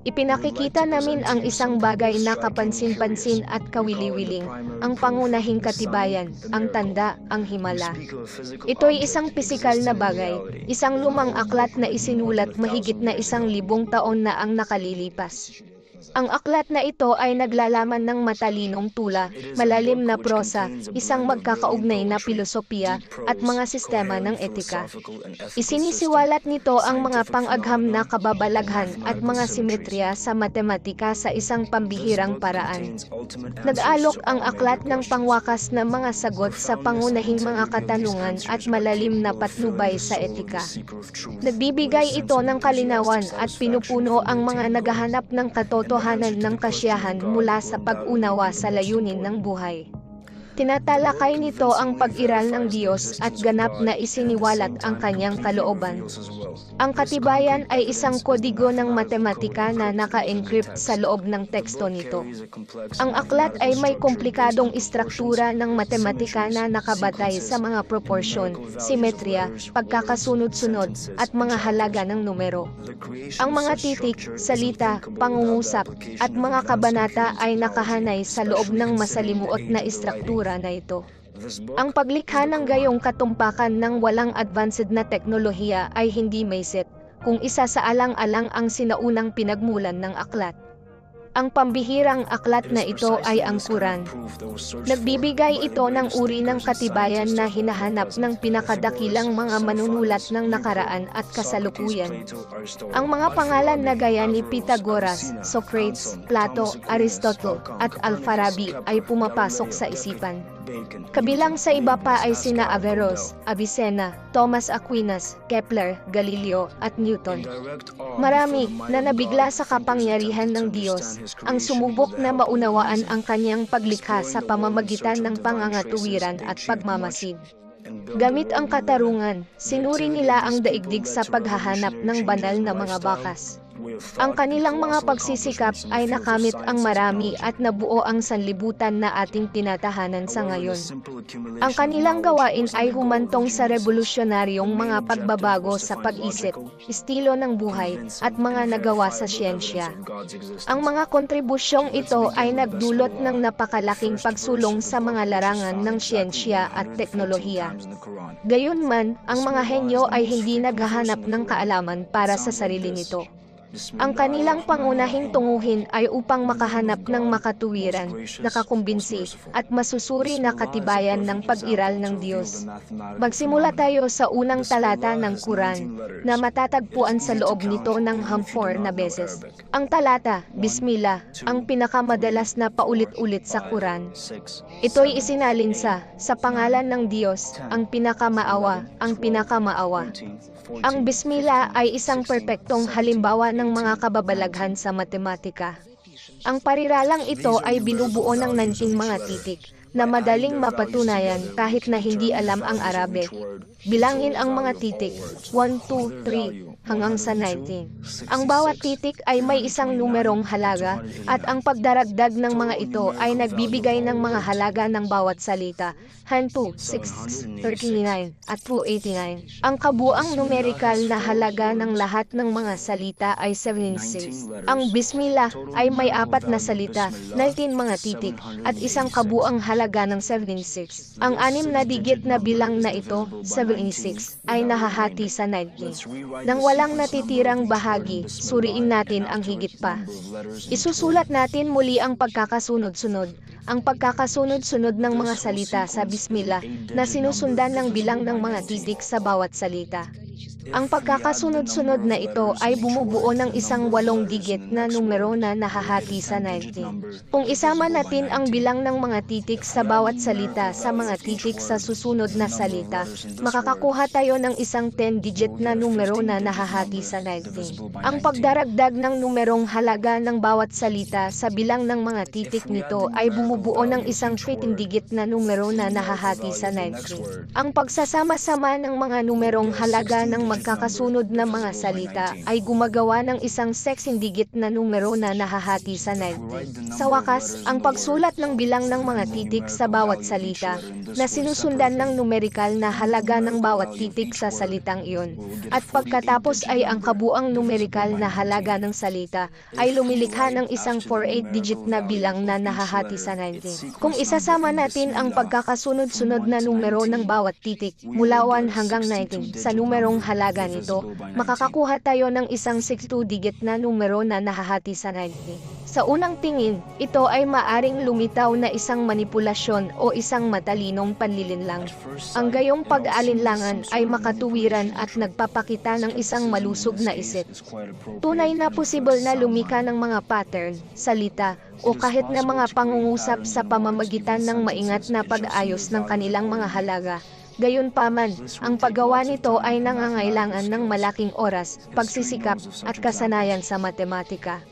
Ipinakikita namin ang isang bagay na kapansin-pansin at kawili-wiling, ang pangunahing katibayan, ang tanda, ang himala. Ito'y isang pisikal na bagay, isang lumang aklat na isinulat mahigit na isang libong taon na ang nakalilipas. Ang aklat na ito ay naglalaman ng matalinong tula, malalim na prosa, isang magkakaugnay na filosofiya, at mga sistema ng etika. Isinisiwalat nito ang mga pang-agham na kababalaghan at mga simetriya sa matematika sa isang pambihirang paraan. Nag-alok ang aklat ng pangwakas na mga sagot sa pangunahing mga katanungan at malalim na patnubay sa etika. Nagbibigay ito ng kalinawan at pinupuno ang mga naghahanap ng katotohanan ng kasiyahan mula sa pag-unawa sa layunin ng buhay. Tinatalakay nito ang pag-iral ng Diyos at ganap na isiniwalat ang kanyang kalooban. Ang katibayan ay isang kodigo ng matematika na naka-encrypt sa loob ng teksto nito. Ang aklat ay may komplikadong istruktura ng matematika na nakabatay sa mga proporsyon, simetriya, pagkakasunod-sunod, at mga halaga ng numero. Ang mga titik, salita, pangungusap, at mga kabanata ay nakahanay sa loob ng masalimuot na istruktura na ito. Ang paglikha ng gayong katumpakan ng walang advanced na teknolohiya ay hindi may set, kung isa sa alang-alang ang sinaunang pinagmulan ng aklat. Ang pambihirang aklat na ito ay ang Quran. Nagbibigay ito ng uri ng katibayan na hinahanap ng pinakadakilang mga manunulat ng nakaraan at kasalukuyan. Ang mga pangalan na gaya ni Pythagoras, Socrates, Plato, Aristotle, at Al-Farabi ay pumapasok sa isipan. Kabilang sa iba pa ay sina Averroes, Avicenna, Thomas Aquinas, Kepler, Galileo, at Newton. Marami na nabigla sa kapangyarihan ng Diyos, ang sumubok na maunawaan ang kanyang paglikha sa pamamagitan ng pangangatuwiran at pagmamasid. Gamit ang katarungan, sinuri nila ang daigdig sa paghahanap ng banal na mga bakas. Ang kanilang mga pagsisikap ay nakamit ang marami at nabuo ang sanlibutan na ating tinatahanan sa ngayon. Ang kanilang gawain ay humantong sa revolusyonaryong mga pagbabago sa pag-isip, estilo ng buhay, at mga nagawa sa siyensya. Ang mga kontribusyong ito ay nagdulot ng napakalaking pagsulong sa mga larangan ng siyensya at teknolohiya. Gayunman, ang mga henyo ay hindi naghahanap ng kaalaman para sa sarili nito. Ang kanilang pangunahing tunguhin ay upang makahanap ng makatuwiran, nakakumbinsi, at masusuri na katibayan ng pag-iral ng Diyos. Magsimula tayo sa unang talata ng Quran, na matatagpuan sa loob nito ng hamfor na beses. Ang talata, Bismillah, ang pinakamadalas na paulit-ulit sa Quran. Ito'y isinalinsa, sa pangalan ng Diyos, ang pinakamaawa, ang pinakamaawa. Ang Bismillah ay isang perpektong halimbawa ng mga kababalaghan sa matematika. Ang pariralang ito ay binubuo ng 19 mga titik na madaling mapatunayan kahit na hindi alam ang Arabe. Bilangin ang mga titik, 1, 2, 3, hanggang sa 19. Ang bawat titik ay may isang numerong halaga at ang pagdaragdag ng mga ito ay nagbibigay ng mga halaga ng bawat salita, Han 2, 6, 39, at 289. Ang kabuang numerical na halaga ng lahat ng mga salita ay 76. Ang Bismillah ay may apat na salita, 19 mga titik, at isang kabuang halaga ng 76. Ang anim na digit na bilang na ito, 76, ay nahahati sa 19. Nang walang natitirang bahagi, suriin natin ang higit pa. Isusulat natin muli ang pagkakasunod-sunod, ang pagkakasunod-sunod ng mga salita sa Bismillah na sinusundan ng bilang ng mga titik sa bawat salita. Ang pagkakasunod-sunod na ito ay bumubuo ng isang walong digit na numero na nahahati sa 19. Kung isama natin ang bilang ng mga titik sa bawat salita sa mga titik sa susunod na salita, makakakuha tayo ng isang 10-digit na numero na nahahati sa 19. Ang pagdaragdag ng numerong halaga ng bawat salita sa bilang ng mga titik nito ay bumubuo ng isang 13-digit na numero na nahahati sa 19. Ang pagsasama-sama ng mga numerong halaga ng magkakasunod na mga salita ay gumagawa ng isang sexing-digit na numero na nahahati sa 90. Sa wakas, ang pagsulat ng bilang ng mga titik sa bawat salita na sinusundan ng numerikal na halaga ng bawat titik sa salitang iyon. At pagkatapos ay ang kabuang numerikal na halaga ng salita ay lumilikha ng isang 48-digit na bilang na nahahati sa 90. Kung isasama natin ang pagkakasunod-sunod na numero ng bawat titik mula 1 hanggang 19 sa numerong halaga nito, makakakuha tayo ng isang 62-digit na numero na nahahati sa 90. Sa unang tingin, ito ay maaring lumitaw na isang manipulasyon o isang matalinong panlilinlang. Ang gayong pag-aalinlangan ay makatuwiran at nagpapakita ng isang malusog na isip. Tunay na posible na lumika ng mga pattern, salita, o kahit na mga pangungusap sa pamamagitan ng maingat na pag-ayos ng kanilang mga halaga. Gayunpaman, ang paggawa nito ay nangangailangan ng malaking oras, pagsisikap, at kasanayan sa matematika.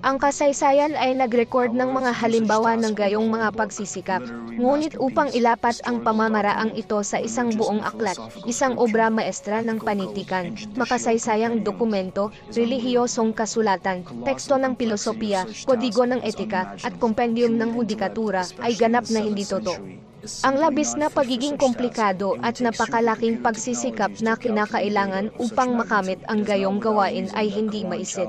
Ang kasaysayan ay nag-record ng mga halimbawa ng gayong mga pagsisikap, ngunit upang ilapat ang pamamaraang ito sa isang buong aklat, isang obra maestra ng panitikan, makasaysayang dokumento, relihiyosong kasulatan, teksto ng pilosopiya, kodigo ng etika, at kompendium ng hudikatura ay ganap na hindi totoo. Ang labis na pagiging komplikado at napakalaking pagsisikap na kinakailangan upang makamit ang gayong gawain ay hindi maisip.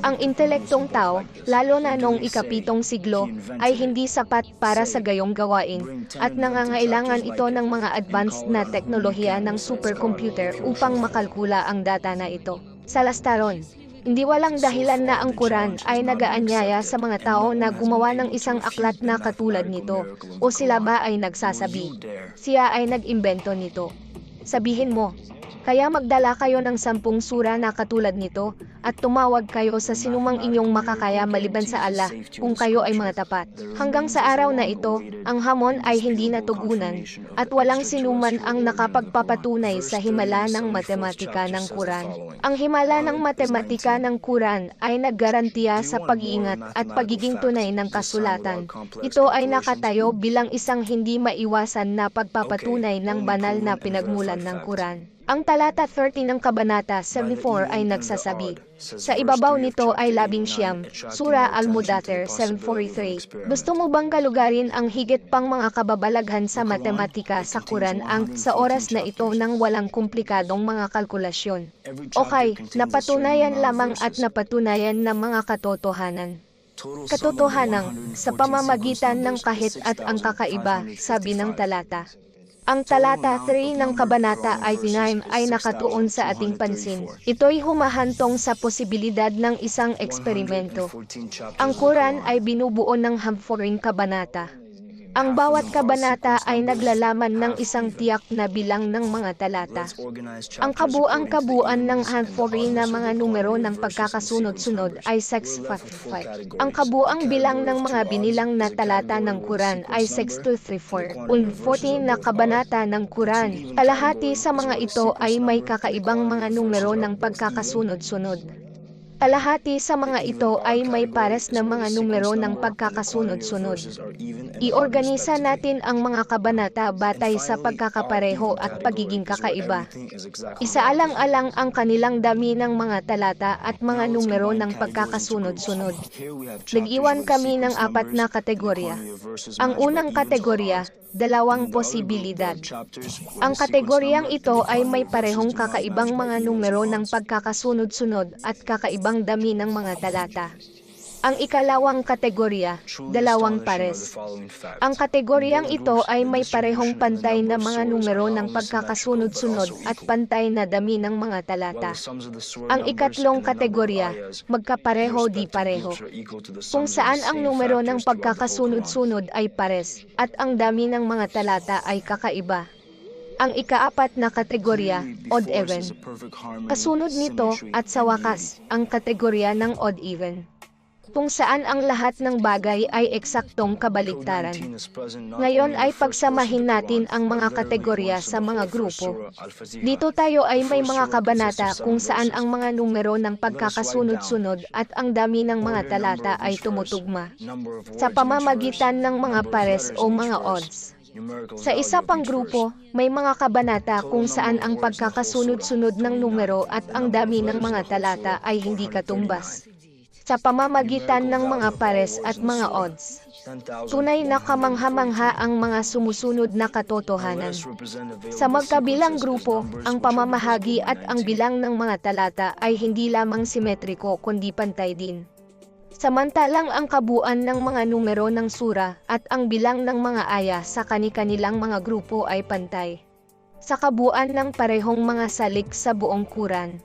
Ang intelektong tao, lalo na noong ikapitong siglo, ay hindi sapat para sa gayong gawain, at nangangailangan ito ng mga advanced na teknolohiya ng supercomputer upang makalkula ang data na ito. Sa lastaron, hindi walang dahilan na ang Quran ay nagaanyaya sa mga tao na gumawa ng isang aklat na katulad nito, o sila ba ay nagsasabi, siya ay nag-imbento nito. Sabihin mo, kaya magdala kayo ng sampung sura na katulad nito, at tumawag kayo sa sinumang inyong makakaya maliban sa Allah, kung kayo ay mga tapat. Hanggang sa araw na ito, ang hamon ay hindi natugunan, at walang sinuman ang nakapagpapatunay sa himala ng matematika ng Quran. Ang himala ng matematika ng Quran ay naggarantiya sa pag-iingat at pagiging tunay ng kasulatan. Ito ay nakatayo bilang isang hindi maiwasan na pagpapatunay ng banal na pinagmulan ng Quran. Ang talata 30 ng Kabanata 74 ay nagsasabi, Sa ibabaw nito ay labing siyam, Sura Al-Mudathir 743. Gusto mo bang galugarin ang higit pang mga kababalaghan sa matematika sa Quran ang sa oras na ito ng walang komplikadong mga kalkulasyon? Okay, napatunayan lamang at napatunayan ng mga katotohanan. Katotohanan, sa pamamagitan ng kahit at ang kakaiba, sabi ng talata. Ang talata 3 ng Kabanata 89 ay nakatuon sa ating pansin. Ito'y humahantong sa posibilidad ng isang eksperimento. Ang Quran ay binubuo ng hamforing kabanata. Ang bawat kabanata ay naglalaman ng isang tiyak na bilang ng mga talata. Ang kabuang kabuuan ng Hanfori na mga numero ng pagkakasunod-sunod ay 655. Ang kabuang bilang ng mga binilang na talata ng Quran ay 6234. Un 14 na kabanata ng Quran. Kalahati sa mga ito ay may kakaibang mga numero ng pagkakasunod-sunod. Kalahati sa mga ito ay may pares na mga numero ng pagkakasunod-sunod. Iorganisa natin ang mga kabanata batay sa pagkakapareho at pagiging kakaiba. Isaalang-alang ang kanilang dami ng mga talata at mga numero ng pagkakasunod-sunod. Nag-iwan kami ng apat na kategorya. Ang unang kategorya, dalawang posibilidad. Ang kategoryang ito ay may parehong kakaibang mga numero ng pagkakasunod-sunod at kakaibang dami ng mga talata. Ang ikalawang kategorya, dalawang pares. Ang kategoryang ito ay may parehong pantay na mga numero ng pagkakasunod-sunod at pantay na dami ng mga talata. Ang ikatlong kategorya, magkapareho di pareho. Kung saan ang numero ng pagkakasunod-sunod ay pares, at ang dami ng mga talata ay kakaiba. Ang ikaapat na kategorya, odd even. Kasunod nito, at sa wakas, ang kategorya ng odd even kung saan ang lahat ng bagay ay eksaktong kabaligtaran. Ngayon ay pagsamahin natin ang mga kategorya sa mga grupo. Dito tayo ay may mga kabanata kung saan ang mga numero ng pagkakasunod-sunod at ang dami ng mga talata ay tumutugma. Sa pamamagitan ng mga pares o mga odds. Sa isa pang grupo, may mga kabanata kung saan ang pagkakasunod-sunod ng numero at ang dami ng mga talata ay hindi katumbas. Sa pamamagitan ng mga pares at mga odds, tunay na kamangha-mangha ang mga sumusunod na katotohanan. Sa magkabilang grupo, ang pamamahagi at ang bilang ng mga talata ay hindi lamang simetriko kundi pantay din. Samantalang ang kabuuan ng mga numero ng sura at ang bilang ng mga aya sa kani-kanilang mga grupo ay pantay. Sa kabuuan ng parehong mga salik sa buong Quran.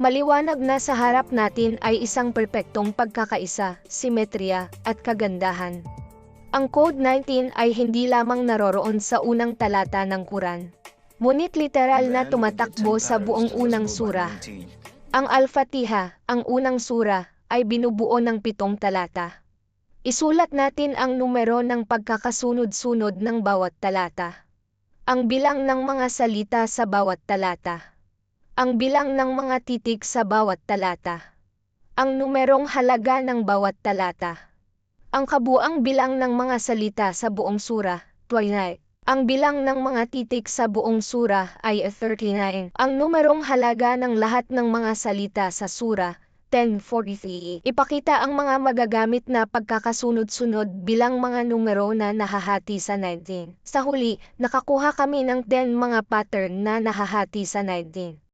Maliwanag na sa harap natin ay isang perpektong pagkakaisa, simetriya, at kagandahan. Ang Code 19 ay hindi lamang naroroon sa unang talata ng Quran. Ngunit literal na tumatakbo sa buong unang sura. Ang Al-Fatiha, ang unang sura, ay binubuo ng pitong talata. Isulat natin ang numero ng pagkakasunod-sunod ng bawat talata. Ang bilang ng mga salita sa bawat talata. Ang bilang ng mga titik sa bawat talata. Ang numerong halaga ng bawat talata. Ang kabuang bilang ng mga salita sa buong sura, 29. Ang bilang ng mga titik sa buong sura ay 39. Ang numerong halaga ng lahat ng mga salita sa sura, 1043. Ipakita ang mga magagamit na pagkakasunod-sunod bilang mga numero na nahahati sa 19. Sa huli, nakakuha kami ng 10 mga pattern na nahahati sa 19.